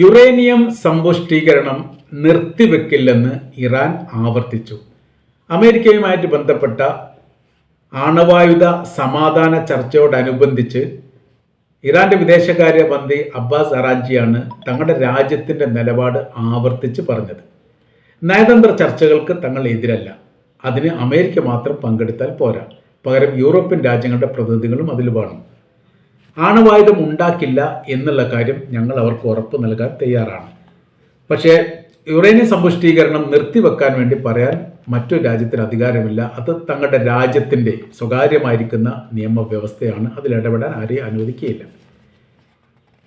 Uranium സമ്പുഷ്ടീകരണം നിർത്തിവെക്കില്ലെന്ന് Iran ആവർത്തിച്ചു. അമേരിക്കയുമായിട്ട് ബന്ധപ്പെട്ട ആണവായുധ സമാധാന ചർച്ചയോടനുബന്ധിച്ച് ഇറാന്റെ വിദേശകാര്യ മന്ത്രി അബ്ബാസ് അറാജിയാണ് തങ്ങളുടെ രാജ്യത്തിന്റെ നിലപാട് ആവർത്തിച്ച് പറഞ്ഞത്. നയതന്ത്ര ചർച്ചകൾക്ക് തങ്ങൾ എതിരല്ല. അതിന് അമേരിക്ക മാത്രം പങ്കെടുത്താൽ പോരാ. പകരം യൂറോപ്യൻ രാജ്യങ്ങളുടെ പ്രതിനിധികളും അതിൽ വേണം. ആണവായുധം ഉണ്ടാക്കില്ല എന്നുള്ള കാര്യം ഞങ്ങൾ അവർക്ക് ഉറപ്പ് നൽകാൻ തയ്യാറാണ്. പക്ഷേ യുറേനിയം സമ്പുഷ്ടീകരണം നിർത്തിവെക്കാൻ വേണ്ടി പറയാൻ മറ്റൊരു രാജ്യത്തിന് അധികാരമില്ല. അത് തങ്ങളുടെ രാജ്യത്തിന്റെ സ്വകാര്യമായിരിക്കുന്ന നിയമവ്യവസ്ഥയാണ്. അതിൽ ഇടപെടാൻ ആരെയും അനുവദിക്കുകയില്ല.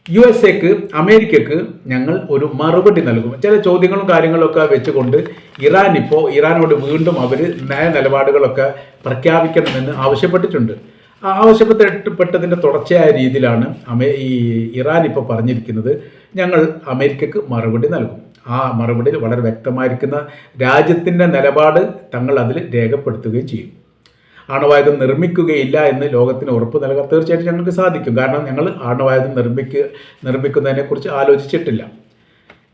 യു എസ് എക്ക് അമേരിക്കക്ക് ഞങ്ങൾ ഒരു മറുപടി നൽകും. ചില ചോദ്യങ്ങളും കാര്യങ്ങളൊക്കെ വെച്ചുകൊണ്ട് ഇറാൻ ഇപ്പോൾ ഇറാനോട് വീണ്ടും അവർ നയ നിലപാടുകളൊക്കെ പ്രഖ്യാപിക്കണമെന്ന് ആവശ്യപ്പെട്ടിട്ടുണ്ട്. ആവശ്യപ്പെട്ടതിന്റെ തുടർച്ചയായ രീതിയിലാണ് അമേ ഈ ഇറാൻ ഇപ്പോൾ പറഞ്ഞിരിക്കുന്നത്. ഞങ്ങൾ അമേരിക്കക്ക് മറുപടി നൽകും. ആ മറുപടിയിൽ വളരെ വ്യക്തമായിരിക്കുന്ന രാജ്യത്തിന്റെ നിലപാട് തങ്ങൾ അതിൽ രേഖപ്പെടുത്തുകയും ചെയ്യും. ആണവായുധം നിർമ്മിക്കുകയില്ല എന്ന് ലോകത്തിന് ഉറപ്പ് നൽകാൻ തീർച്ചയായിട്ടും ഞങ്ങൾക്ക് സാധിക്കും. കാരണം ഞങ്ങൾ ആണവായുധം നിർമ്മിക്കുക നിർമ്മിക്കുന്നതിനെക്കുറിച്ച് ആലോചിച്ചിട്ടില്ല.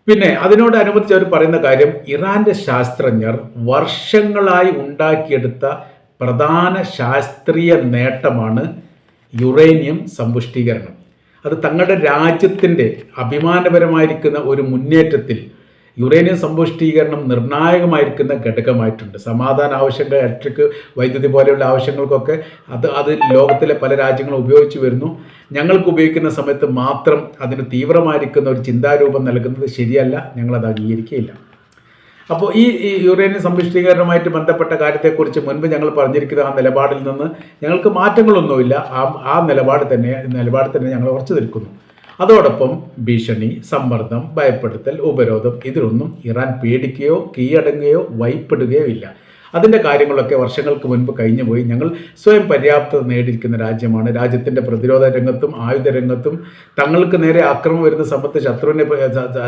പിന്നെ അതിനോടനുബന്ധിച്ച് അവർ പറയുന്ന കാര്യം ഇറാന്റെ ശാസ്ത്രജ്ഞർ വർഷങ്ങളായി ഉണ്ടാക്കിയെടുത്ത പ്രധാന ശാസ്ത്രീയ നേട്ടമാണ് യുറേനിയം സമ്പുഷ്ടീകരണം. അത് തങ്ങളുടെ രാജ്യത്തിന്റെ അഭിമാനപരമായിരിക്കുന്ന ഒരു മുന്നേറ്റത്തിൽ യുറേനിയം സമ്പുഷ്ടീകരണം നിർണായകമായിരിക്കുന്ന ഘടകമായിട്ടുണ്ട്. സമാധാന ആവശ്യങ്ങൾ ഇലക്ട്രിക് വൈദ്യുതി പോലെയുള്ള ആവശ്യങ്ങൾക്കൊക്കെ അത് അത് ലോകത്തിലെ പല രാജ്യങ്ങളും ഉപയോഗിച്ചു വരുന്നു. ഞങ്ങൾക്ക് ഉപയോഗിക്കുന്ന സമയത്ത് മാത്രം അതിന് തീവ്രമായിരിക്കുന്ന ഒരു ചിന്താരൂപം നൽകുന്നത് ശരിയല്ല. ഞങ്ങളത് അംഗീകരിക്കുകയില്ല. അപ്പോൾ ഈ യുറേനിയം സമ്പുഷ്ടീകരണവുമായിട്ട് ബന്ധപ്പെട്ട കാര്യത്തെക്കുറിച്ച് മുൻപ് ഞങ്ങൾ പറഞ്ഞിരിക്കുന്ന ആ നിലപാടിൽ നിന്ന് ഞങ്ങൾക്ക് മാറ്റങ്ങളൊന്നുമില്ല. ആ ആ നിലപാട് തന്നെ നിലപാട് തന്നെ ഞങ്ങൾ ഉറച്ചു നിൽക്കുന്നു. അതോടൊപ്പം ഭീഷണി സമ്മർദ്ദം ഭയപ്പെടുത്തൽ ഉപരോധം ഇതിലൊന്നും ഇറാൻ പേടിക്കുകയോ കീഴടങ്ങുകയോ വൈപ്പെടുകയോ ഇല്ല. അതിന്റെ കാര്യങ്ങളൊക്കെ വർഷങ്ങൾക്ക് മുൻപ് കഴിഞ്ഞു പോയി. ഞങ്ങൾ സ്വയം പര്യാപ്തത നേടിയിരിക്കുന്ന രാജ്യമാണ്. രാജ്യത്തിന്റെ പ്രതിരോധ രംഗത്തും ആയുധ രംഗത്തും തങ്ങൾക്ക് നേരെ ആക്രമം വരുന്ന സമ്പത്ത് ശത്രുവിനെ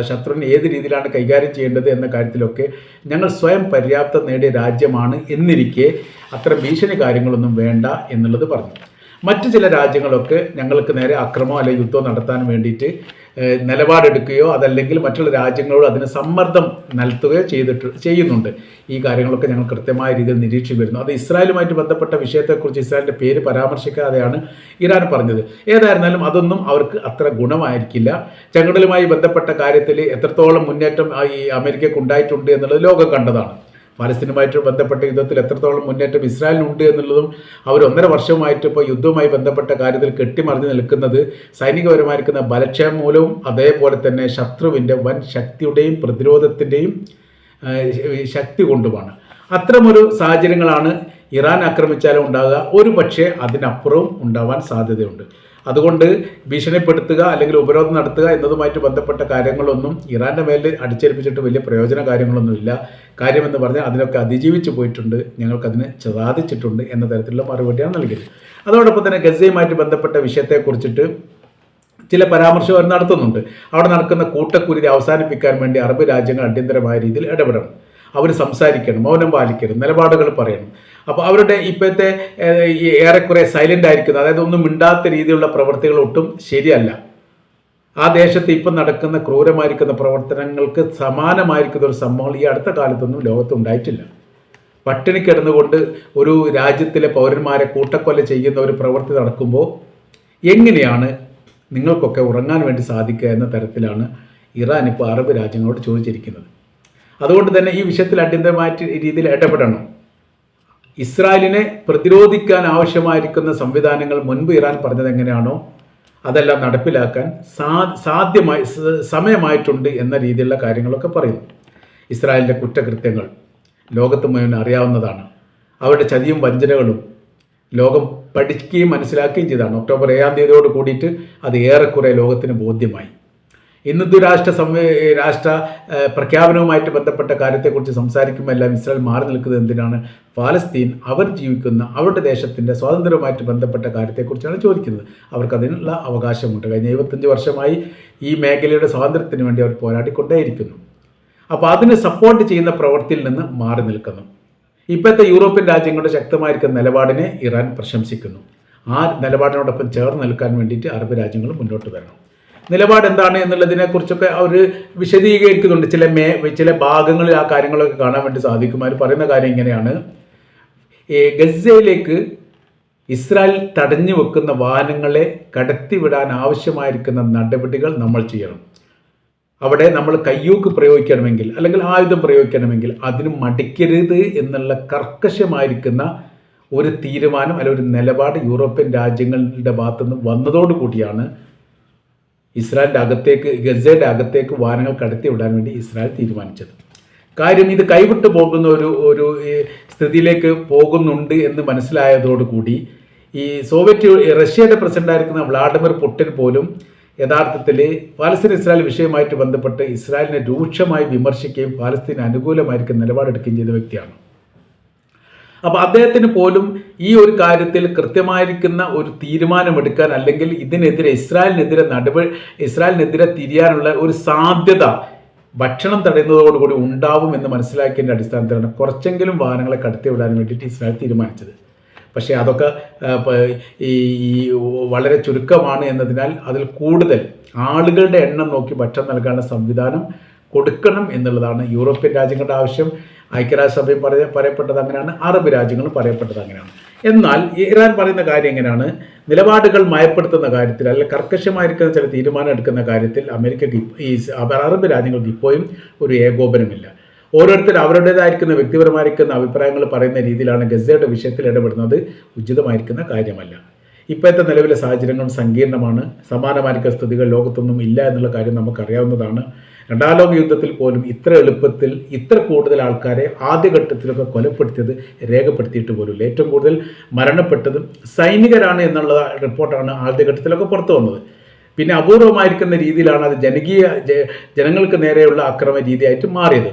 ശത്രുവിനെ ഏത് രീതിയിലാണ് കൈകാര്യം ചെയ്യേണ്ടത് എന്ന കാര്യത്തിലൊക്കെ ഞങ്ങൾ സ്വയം പര്യാപ്തത നേടിയ രാജ്യമാണ് എന്നിരിക്കെ അത്ര ഭീഷണി കാര്യങ്ങളൊന്നും വേണ്ട എന്നുള്ളത് പറഞ്ഞു. മറ്റു ചില രാജ്യങ്ങളൊക്കെ ഞങ്ങൾക്ക് നേരെ അക്രമം അല്ലെങ്കിൽ യുദ്ധം നടത്താൻ വേണ്ടിയിട്ട് നിലപാടെടുക്കുകയോ അതല്ലെങ്കിൽ മറ്റുള്ള രാജ്യങ്ങളോട് അതിന് സമ്മർദ്ദം നൽകുകയോ ചെയ്തിട്ട് ചെയ്യുന്നുണ്ട്. ഈ കാര്യങ്ങളൊക്കെ ഞങ്ങൾ കൃത്യമായ രീതിയിൽ നിരീക്ഷിച്ചു വരുന്നു. അത് ഇസ്രായേലുമായിട്ട് ബന്ധപ്പെട്ട വിഷയത്തെക്കുറിച്ച് ഇസ്രായേലിന്റെ പേര് പരാമർശിക്കാതെയാണ് ഇറാൻ പറഞ്ഞത്. ഏതായിരുന്നാലും അതൊന്നും അവർക്ക് അത്ര ഗുണമായിരിക്കില്ല. ചങ്ങടലുമായി ബന്ധപ്പെട്ട കാര്യത്തിൽ എത്രത്തോളം മുന്നേറ്റം ഈ അമേരിക്കക്ക് ഉണ്ടായിട്ടുണ്ട് എന്നുള്ളത് ലോകം കണ്ടതാണ്. പാലസ്തീനുമായിട്ട് ബന്ധപ്പെട്ട യുദ്ധത്തിൽ എത്രത്തോളം മുന്നേറ്റം ഇസ്രായേലിനുണ്ട് എന്നുള്ളതും അവർ ഒന്നര വർഷമായിട്ട് ഇപ്പോൾ യുദ്ധവുമായി ബന്ധപ്പെട്ട കാര്യത്തിൽ കെട്ടിമറിഞ്ഞ് നിൽക്കുന്നത് സൈനികപരമായിരിക്കുന്ന ബലക്ഷയം മൂലവും അതേപോലെ തന്നെ ശത്രുവിന്റെ വൻ ശക്തിയുടെയും പ്രതിരോധത്തിന്റെയും ശക്തി കൊണ്ടുമാണ്. അത്തരമൊരു സാഹചര്യങ്ങളാണ് ഇറാൻ ആക്രമിച്ചാലും ഉണ്ടാകുക. ഒരു പക്ഷേ അതിനപ്പുറവും ഉണ്ടാവാൻ സാധ്യതയുണ്ട്. അതുകൊണ്ട് ഭീഷണിപ്പെടുത്തുക അല്ലെങ്കിൽ ഉപരോധം നടത്തുക എന്നതുമായിട്ട് ബന്ധപ്പെട്ട കാര്യങ്ങളൊന്നും ഇറാന്റെ മേലിൽ അടിച്ചേൽപ്പിച്ചിട്ട് വലിയ പ്രയോജന കാര്യങ്ങളൊന്നുമില്ല കാര്യമെന്ന് പറഞ്ഞാൽ അതിനൊക്കെ അതിജീവിച്ച് പോയിട്ടുണ്ട്. ഞങ്ങൾക്കതിന് സാധിച്ചിട്ടുണ്ട് എന്ന തരത്തിലുള്ള മറുപടിയാണ് നൽകിയത്. അതോടൊപ്പം തന്നെ ഗസയുമായിട്ട് ബന്ധപ്പെട്ട വിഷയത്തെക്കുറിച്ചിട്ട് ചില പരാമർശം നടത്തുന്നുണ്ട്. അവിടെ നടക്കുന്ന കൂട്ടക്കുരുതി അവസാനിപ്പിക്കാൻ വേണ്ടി അറബ് രാജ്യങ്ങൾ അടിയന്തരമായ രീതിയിൽ ഇടപെടണം. അവർ സംസാരിക്കണം മൗനം പാലിക്കണം നിലപാടുകൾ പറയണം. അപ്പോൾ അവരുടെ ഇപ്പോഴത്തെ ഏറെക്കുറെ സൈലന്റ് ആയിരിക്കുന്നത് അതായത് ഒന്നും മിണ്ടാത്ത രീതിയിലുള്ള പ്രവർത്തികൾ ഒട്ടും ശരിയല്ല. ആ ദേശത്ത് ഇപ്പം നടക്കുന്ന ക്രൂരമായിരിക്കുന്ന പ്രവർത്തനങ്ങൾക്ക് സമാനമായിരിക്കുന്ന ഒരു സംഭവങ്ങൾ ഈ അടുത്ത കാലത്തൊന്നും ലോകത്തുണ്ടായിട്ടില്ല പട്ടിണി കിടന്നുകൊണ്ട് ഒരു രാജ്യത്തിലെ പൗരന്മാരെ കൂട്ടക്കൊല ചെയ്യുന്ന ഒരു പ്രവൃത്തി നടക്കുമ്പോൾ എങ്ങനെയാണ് നിങ്ങൾക്കൊക്കെ ഉറങ്ങാൻ വേണ്ടി സാധിക്കുക എന്ന തരത്തിലാണ് ഇറാൻ ഇപ്പോൾ അറബ് രാജ്യങ്ങളോട് ചോദിച്ചിരിക്കുന്നത്. അതുകൊണ്ട് തന്നെ ഈ വിഷയത്തിൽ അടിയന്തരമായിട്ട് രീതിയിൽ ഇടപെടണം. ഇസ്രായേലിനെ പ്രതിരോധിക്കാൻ ആവശ്യമായിരിക്കുന്ന സംവിധാനങ്ങൾ മുൻപ് ഇറാൻ പറഞ്ഞത് എങ്ങനെയാണോ അതെല്ലാം നടപ്പിലാക്കാൻ സാ സാധ്യമായി സമയമായിട്ടുണ്ട് എന്ന രീതിയിലുള്ള കാര്യങ്ങളൊക്കെ പറയുന്നു. ഇസ്രായേലിന്റെ കുറ്റകൃത്യങ്ങൾ ലോകത്ത് മുഴുവൻ അറിയാവുന്നതാണ്. അവരുടെ ചതിയും വഞ്ചനകളും ലോകം പഠിക്കുകയും മനസ്സിലാക്കുകയും ചെയ്താണ് ഒക്ടോബർ ഏഴാം തീയതിയോട് കൂടിയിട്ട് അത് ഏറെക്കുറെ ലോകത്തിന് ബോധ്യമായി. ഇന്നത്തെ രാഷ്ട്ര രാഷ്ട്ര പ്രഖ്യാപനവുമായിട്ട് ബന്ധപ്പെട്ട കാര്യത്തെക്കുറിച്ച് സംസാരിക്കുമ്പോൾ എല്ലാം ഇസ്രായേൽ മാറി നിൽക്കുന്നത് എന്തിനാണ്? പാലസ്തീൻ അവർ ജീവിക്കുന്ന അവരുടെ ദേശത്തിന്റെ സ്വാതന്ത്ര്യവുമായിട്ട് ബന്ധപ്പെട്ട കാര്യത്തെക്കുറിച്ചാണ് ചോദിക്കുന്നത്. അവർക്ക് അതിനുള്ള അവകാശമുണ്ട്. കഴിഞ്ഞ എഴുപത്തഞ്ച് വർഷമായി ഈ മേഖലയുടെ സ്വാതന്ത്ര്യത്തിന് വേണ്ടി അവർ പോരാടിക്കൊണ്ടേയിരിക്കുന്നു. അപ്പോൾ അതിനെ സപ്പോർട്ട് ചെയ്യുന്ന പ്രവൃത്തിയിൽ നിന്ന് മാറി നിൽക്കുന്നു. ഇപ്പോഴത്തെ യൂറോപ്യൻ രാജ്യങ്ങളുടെ ശക്തമായിരിക്കുന്ന നിലപാടിനെ ഇറാൻ പ്രശംസിക്കുന്നു. ആ നിലപാടിനോടൊപ്പം ചേർന്ന് നിൽക്കാൻ വേണ്ടിയിട്ട് അറബ് രാജ്യങ്ങൾ മുന്നോട്ട് വരണം. നിലപാട് എന്താണ് എന്നുള്ളതിനെ കുറിച്ചൊക്കെ അവർ വിശദീകരിക്കുന്നുണ്ട്. ചില മേ ചില ഭാഗങ്ങളിൽ ആ കാര്യങ്ങളൊക്കെ കാണാൻ വേണ്ടി സാധിക്കും. അവർ പറയുന്ന കാര്യം ഇങ്ങനെയാണ്. ഗസയിലേക്ക് ഇസ്രായേൽ തടഞ്ഞു വെക്കുന്ന വാഹനങ്ങളെ കടത്തിവിടാൻ ആവശ്യമായിരിക്കുന്ന നടപടികൾ നമ്മൾ ചെയ്യണം. അവിടെ നമ്മൾ കയ്യൂക്ക് പ്രയോഗിക്കണമെങ്കിൽ അല്ലെങ്കിൽ ആയുധം പ്രയോഗിക്കണമെങ്കിൽ അതിന് മടിക്കരുത് എന്നുള്ള കർക്കശമായിരിക്കുന്ന ഒരു തീരുമാനം അല്ലെങ്കിൽ ഒരു നിലപാട് യൂറോപ്യൻ രാജ്യങ്ങളുടെ ഭാഗത്തുനിന്ന് വന്നതോടുകൂടിയാണ് ഇസ്രായേലിന്റെ അകത്തേക്ക് ഗസയുടെ അകത്തേക്ക് വാഹനങ്ങൾ കടത്തി വിടാൻ വേണ്ടി ഇസ്രായേൽ തീരുമാനിച്ചത്. കാര്യം ഇത് കൈവിട്ടു പോകുന്ന ഒരു ഒരു സ്ഥിതിയിലേക്ക് പോകുന്നുണ്ട് എന്ന് മനസ്സിലായതോടുകൂടി ഈ സോവിയറ്റ് റഷ്യയുടെ പ്രസിഡന്റായിരിക്കുന്ന വ്ളാഡിമിർ പുടിൻ പോലും യഥാർത്ഥത്തിൽ പാലസ്തീൻ ഇസ്രായേൽ വിഷയമായിട്ട് ബന്ധപ്പെട്ട് ഇസ്രായേലിനെ രൂക്ഷമായി വിമർശിക്കുകയും പാലസ്തീന് അനുകൂലമായിരിക്കും നിലപാടെടുക്കുകയും ചെയ്ത വ്യക്തിയാണ്. അപ്പോൾ അദ്ദേഹത്തിന് പോലും ഈ ഒരു കാര്യത്തിൽ കൃത്യമായിരിക്കുന്ന ഒരു തീരുമാനമെടുക്കാൻ അല്ലെങ്കിൽ ഇതിനെതിരെ ഇസ്രായേലിനെതിരെ നടപടി ഇസ്രായേലിനെതിരെ തിരിയാനുള്ള ഒരു സാധ്യത ഭക്ഷണം തടയുന്നതോടുകൂടി ഉണ്ടാവും എന്ന് മനസ്സിലാക്കിയതിന്റെ അടിസ്ഥാനത്തിലാണ് കുറച്ചെങ്കിലും വാഹനങ്ങളെ കടത്തിവിടാൻ വേണ്ടിയിട്ട് ഇസ്രായേൽ തീരുമാനിച്ചത്. പക്ഷേ അതൊക്കെ ഈ വളരെ ചുരുക്കമാണ് എന്നതിനാൽ അതിൽ കൂടുതൽ ആളുകളുടെ എണ്ണം നോക്കി ഭക്ഷണം നൽകാനുള്ള സംവിധാനം കൊടുക്കണം എന്നുള്ളതാണ് യൂറോപ്യൻ രാജ്യങ്ങളുടെ ആവശ്യം. ഐക്യരാഷ്ട്രസഭയും പറയ പറയപ്പെട്ടത് അങ്ങനെയാണ്. അറബ് രാജ്യങ്ങളും പറയപ്പെട്ടത് അങ്ങനെയാണ്. എന്നാൽ ഇറാൻ പറയുന്ന കാര്യം എങ്ങനെയാണ്? നിലപാടുകൾ മയപ്പെടുത്തുന്ന കാര്യത്തിൽ അല്ലെ കർക്കശമായിരിക്കുന്ന ചില തീരുമാനം എടുക്കുന്ന കാര്യത്തിൽ അമേരിക്കക്ക് ഈ അറബ് രാജ്യങ്ങൾക്ക് ഇപ്പോഴും ഒരു ഏകോപനമില്ല. ഓരോരുത്തർ അവരുടേതായിരിക്കുന്ന വ്യക്തിപരമായിരിക്കുന്ന അഭിപ്രായങ്ങൾ പറയുന്ന രീതിയിലാണ് ഗസയുടെ വിഷയത്തിൽ ഇടപെടുന്നത്. ഉചിതമായിരിക്കുന്ന കാര്യമല്ല. ഇപ്പോഴത്തെ നിലവിലെ സാഹചര്യങ്ങൾ സങ്കീർണമാണ്. സമാനമായിരിക്കുന്ന സ്ഥിതികൾ ലോകത്തൊന്നും ഇല്ല എന്നുള്ള കാര്യം നമുക്കറിയാവുന്നതാണ്. രണ്ടാം ലോക യുദ്ധത്തിൽ പോലും ഇത്ര എളുപ്പത്തിൽ ഇത്ര കൂടുതൽ ആൾക്കാരെ ആദ്യഘട്ടത്തിലൊക്കെ കൊലപ്പെടുത്തിയത് രേഖപ്പെടുത്തിയിട്ട് പോലുമില്ല. ഏറ്റവും കൂടുതൽ മരണപ്പെട്ടതും സൈനികരാണ് എന്നുള്ള റിപ്പോർട്ടാണ് ആദ്യഘട്ടത്തിലൊക്കെ പുറത്തു വന്നത്. പിന്നെ അപൂർവമായിരിക്കുന്ന രീതിയിലാണ് അത് ജനകീയ ജനങ്ങൾക്ക് നേരെയുള്ള അക്രമ രീതിയായിട്ട് മാറിയത്.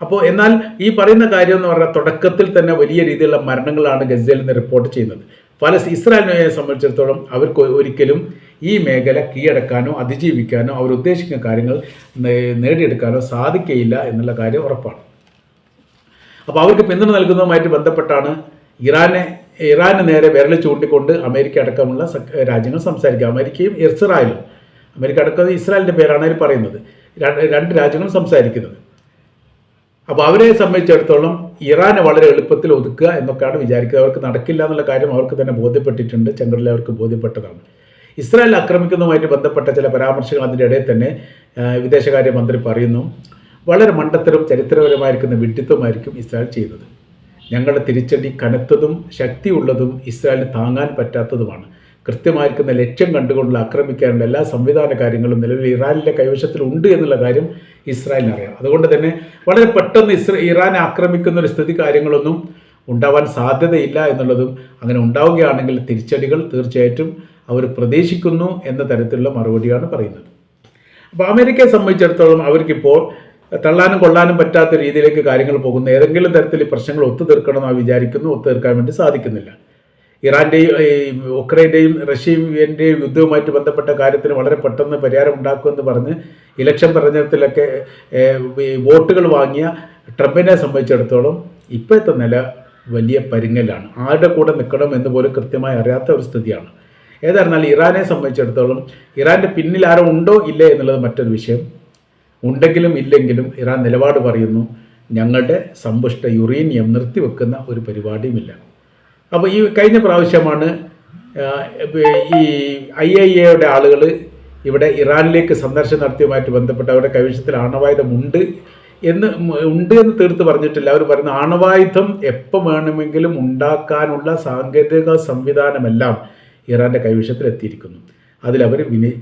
അപ്പോൾ എന്നാൽ ഈ പറയുന്ന കാര്യം എന്ന് പറഞ്ഞാൽ തുടക്കത്തിൽ തന്നെ വലിയ രീതിയിലുള്ള മരണങ്ങളാണ് ഗസയിൽ നിന്ന് റിപ്പോർട്ട് ചെയ്യുന്നത്. പല ഇസ്രായേലിനെ സംബന്ധിച്ചിടത്തോളം അവർക്ക് ഒരിക്കലും ഈ മേഖല കീഴടക്കാനോ അതിജീവിക്കാനോ അവർ ഉദ്ദേശിക്കുന്ന കാര്യങ്ങൾ നേടിയെടുക്കാനോ സാധിക്കയില്ല എന്നുള്ള കാര്യം ഉറപ്പാണ്. അപ്പോൾ അവർക്ക് പിന്തുണ നൽകുന്നതുമായിട്ട് ബന്ധപ്പെട്ടാണ് ഇറാനെ ഇറാന് നേരെ വിരൽ ചൂണ്ടിക്കൊണ്ട് അമേരിക്ക അടക്കമുള്ള രാജ്യങ്ങൾ സംസാരിക്കുക. അമേരിക്കയും ഇസ്രായേലും അമേരിക്ക അടക്കം ഇസ്രായേലിന്റെ പേരാണ് അതിൽ പറയുന്നത്. രണ്ട് രാജ്യങ്ങൾ സംസാരിക്കുന്നത്. അപ്പോൾ അവരെ സംബന്ധിച്ചിടത്തോളം ഇറാനെ വളരെ എളുപ്പത്തിൽ ഒതുക്കുക എന്നൊക്കെയാണ് വിചാരിക്കുന്നത്. അവർക്ക് നടക്കില്ല എന്നുള്ള കാര്യം അവർക്ക് തന്നെ ബോധ്യപ്പെട്ടിട്ടുണ്ട്. ചെങ്കടലിൽ അവർക്ക് ബോധ്യപ്പെട്ടതാണ്. ഇസ്രായേൽ ആക്രമിക്കുന്നതുമായിട്ട് ബന്ധപ്പെട്ട ചില പരാമർശങ്ങൾ അതിന്റെ ഇടയിൽ തന്നെ വിദേശകാര്യമന്ത്രി പറയുന്നു. വളരെ മണ്ടത്തരം ചരിത്രപരമായിരിക്കുന്ന വിഡിത്തമായിരിക്കും ഇസ്രായേൽ ചെയ്യുന്നത്. ഞങ്ങളുടെ തിരിച്ചടി കനത്തതും ശക്തിയുള്ളതും ഇസ്രായേലിന് താങ്ങാൻ പറ്റാത്തതുമാണ്. കൃത്യമായിരിക്കുന്ന ലക്ഷ്യം കണ്ടുകൊണ്ടുള്ള ആക്രമിക്കാനുള്ള എല്ലാ സംവിധാന കാര്യങ്ങളും നിലവിൽ ഇറാനിലെ കൈവശത്തിൽ ഉണ്ട് എന്നുള്ള കാര്യം ഇസ്രായേലിന് അറിയാം. അതുകൊണ്ട് തന്നെ വളരെ പെട്ടെന്ന് ഇസ്ര ഇറാനെ ആക്രമിക്കുന്ന ഒരു സ്ഥിതി കാര്യങ്ങളൊന്നും ഉണ്ടാവാൻ സാധ്യതയില്ല എന്നുള്ളതും അങ്ങനെ ഉണ്ടാവുകയാണെങ്കിൽ തിരിച്ചടികൾ തീർച്ചയായിട്ടും അവർ പ്രതീക്ഷിക്കുന്നു എന്ന തരത്തിലുള്ള മറുപടിയാണ് പറയുന്നത്. അപ്പോൾ അമേരിക്കയെ സംബന്ധിച്ചിടത്തോളം അവർക്കിപ്പോൾ തള്ളാനും കൊള്ളാനും പറ്റാത്ത രീതിയിലേക്ക് കാര്യങ്ങൾ പോകുന്ന ഏതെങ്കിലും തരത്തിൽ പ്രശ്നങ്ങൾ ഒത്തുതീർക്കണമെന്ന് വിചാരിക്കുന്നു ഒത്തുതീർക്കാൻ വേണ്ടി സാധിക്കുന്നില്ല. ഇറാന്റെയും ഉക്രൈന്റെയും റഷ്യന്റെയും യുദ്ധവുമായിട്ട് ബന്ധപ്പെട്ട കാര്യത്തിന് വളരെ പെട്ടെന്ന് പരിഹാരം ഉണ്ടാക്കുമെന്ന് പറഞ്ഞ് ഇലക്ഷൻ ഈ വോട്ടുകൾ വാങ്ങിയ ട്രംപിനെ സംബന്ധിച്ചിടത്തോളം ഇപ്പോഴത്തെ നില വലിയ പരിങ്ങലാണ്. ആരുടെ കൂടെ നിൽക്കണം എന്ന് പോലും കൃത്യമായി അറിയാത്ത ഒരു സ്ഥിതിയാണ്. ഏതായിരുന്നാലും ഇറാനെ സംബന്ധിച്ചിടത്തോളം ഇറാന്റെ പിന്നിൽ ആരോ ഉണ്ടോ ഇല്ലേ എന്നുള്ളത് മറ്റൊരു വിഷയം. ഉണ്ടെങ്കിലും ഇല്ലെങ്കിലും ഇറാൻ നിലപാട് പറയുന്നു ഞങ്ങളുടെ സമ്പുഷ്ട യുറേനിയം നിർത്തിവെക്കുന്ന ഒരു പരിപാടിയുമില്ല. അപ്പോൾ ഈ കഴിഞ്ഞ പ്രാവശ്യമാണ് ഈ ഐ ഐ എയുടെ ആളുകൾ ഇവിടെ ഇറാനിലേക്ക് സന്ദർശനം നടത്തിയതുമായിട്ട് ബന്ധപ്പെട്ട് അവരുടെ കൈവശത്തിൽ ആണവായുധമുണ്ട് എന്ന് ഉണ്ട് എന്ന് തീർത്ത് പറഞ്ഞിട്ടില്ല. അവർ പറയുന്ന ആണവായുധം എപ്പോൾ വേണമെങ്കിലും ഉണ്ടാക്കാനുള്ള സാങ്കേതിക സംവിധാനമെല്ലാം ഇറാന്റെ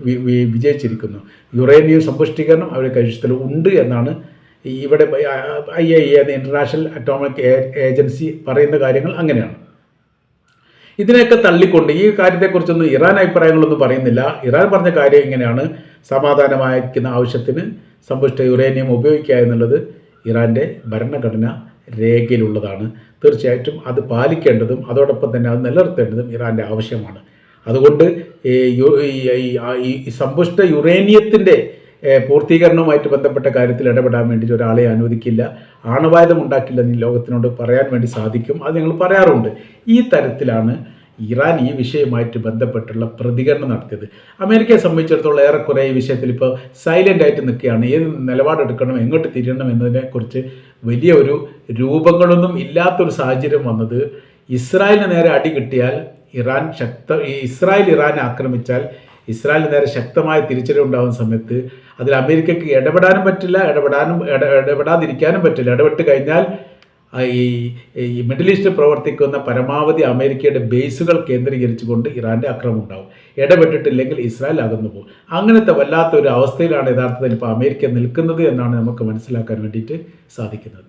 വി- വി- വിജയിച്ചിരിക്കുന്നു. യുറേനിയം സമ്പുഷ്ടീകരണം അവരുടെ കൈവശത്തിൽ ഉണ്ട് എന്നാണ് ഇവിടെ I I A international atomic agency പറയുന്ന കാര്യങ്ങൾ അങ്ങനെയാണ്. ഇതിനെയൊക്കെ തള്ളിക്കൊണ്ട് ഈ കാര്യത്തെക്കുറിച്ചൊന്നും ഇറാൻ അഭിപ്രായങ്ങളൊന്നും പറയുന്നില്ല. ഇറാൻ പറഞ്ഞ കാര്യം ഇങ്ങനെയാണ്. സമാധാനമായിരിക്കുന്ന ആവശ്യത്തിന് സമ്പുഷ്ട യുറേനിയം ഉപയോഗിക്കുക എന്നുള്ളത് ഇറാന്റെ ഭരണഘടന രേഖയിലുള്ളതാണ്. തീർച്ചയായിട്ടും അത് പാലിക്കേണ്ടതും അതോടൊപ്പം തന്നെ അത് നിലനിർത്തേണ്ടതും ഇറാന്റെ ആവശ്യമാണ്. അതുകൊണ്ട് ഈ സമ്പുഷ്ട യുറേനിയത്തിന്റെ പൂർത്തീകരണവുമായിട്ട് ബന്ധപ്പെട്ട കാര്യത്തിൽ ഇടപെടാൻ വേണ്ടി ഒരാളെ അനുവദിക്കില്ല. ആണവായുധം ഉണ്ടാക്കില്ല എന്ന് ലോകത്തിനോട് പറയാൻ വേണ്ടി സാധിക്കും. അത് ഞങ്ങൾ പറയാറുണ്ട്. ഈ തരത്തിലാണ് ഇറാൻ ഈ വിഷയവുമായിട്ട് ബന്ധപ്പെട്ടുള്ള പ്രതികരണം നടത്തിയത്. അമേരിക്കയെ സംബന്ധിച്ചിടത്തോളം ഏറെക്കുറെ ഈ വിഷയത്തിൽ ഇപ്പോൾ സൈലന്റ് ആയിട്ട് നിൽക്കുകയാണ്. ഏത് നിലപാടെടുക്കണം എങ്ങോട്ട് തിരിയണം എന്നതിനെക്കുറിച്ച് വലിയ ഒരു രൂപങ്ങളൊന്നും ഇല്ലാത്തൊരു സാഹചര്യം വന്നത് ഇസ്രായേലിന് നേരെ അടി കിട്ടിയാൽ ഇറാൻ ശക്ത ഇസ്രായേൽ ഇറാൻ ആക്രമിച്ചാൽ ഇസ്രായേലിന് നേരെ ശക്തമായ തിരിച്ചടിവുണ്ടാകുന്ന സമയത്ത് അതിൽ അമേരിക്കയ്ക്ക് ഇടപെടാനും പറ്റില്ല ഇടപെടാനും ഇട- ഇടപെടാതിരിക്കാനും പറ്റില്ല. ഇടപെട്ട് കഴിഞ്ഞാൽ ഈ ഈ മിഡിൽ ഈസ്റ്റിൽ പ്രവർത്തിക്കുന്ന പരമാവധി അമേരിക്കയുടെ ബേസുകൾ കേന്ദ്രീകരിച്ചുകൊണ്ട് ഇറാന്റെ ആക്രമണം ഉണ്ടാവും. ഇടപെട്ടിട്ടില്ലെങ്കിൽ ഇസ്രായേൽ അകന്നു പോകും. അങ്ങനത്തെ വല്ലാത്ത ഒരു അവസ്ഥയിലാണ് യഥാർത്ഥത്തിൽ ഇപ്പോൾ അമേരിക്ക നിൽക്കുന്നത് എന്നാണ് നമുക്ക് മനസ്സിലാക്കാൻ വേണ്ടിയിട്ട് സാധിക്കുന്നത്.